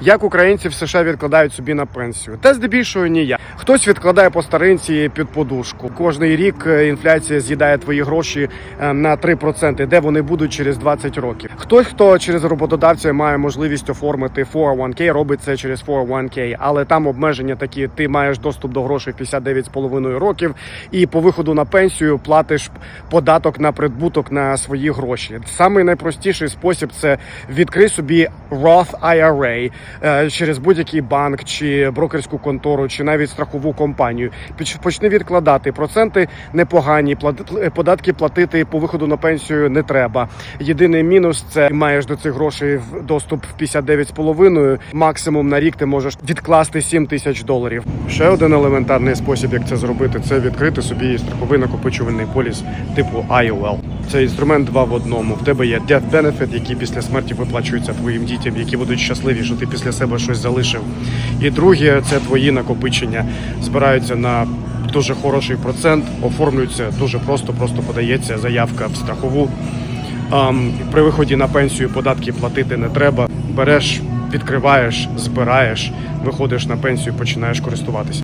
Як українці в США відкладають собі на пенсію? Та здебільшого ніяк. Хтось відкладає по старинці під подушку. Кожний рік е, інфляція з'їдає твої гроші е, на 3%, де вони будуть через 20 років. Хтось, хто через роботодавця має можливість оформити 401k, робить це через 401k, але там обмеження такі: ти маєш доступ до грошей в 59,5 років, і по виходу на пенсію платиш податок на прибуток на свої гроші. Самий найпростіший спосіб це відкрий собі Roth IRA через будь-який банк чи брокерську контору, чи навіть страхову компанію. Почни відкладати проценти непогані, плати- податки платити по виходу на пенсію не треба. Єдиний мінус це маєш до цих грошей доступ в 59,5. Максимум на рік ти можеш відкласти 7 тисяч доларів. Ще один елементарний спосіб, як це зробити, це відкрити собі страховий накопичувальний поліс типу IOL. Це інструмент два в одному. В тебе є death benefit, який після смерті виплачується твоїм дітям, які будуть щасливі, що ти після себе щось залишив. І друге, це твої накопичення збираються на дуже хороший процент, оформлюються дуже просто, просто подається заявка в страхову. При виході на пенсію податки платити не треба. Береш, відкриваєш, збираєш, виходиш на пенсію, починаєш користуватися.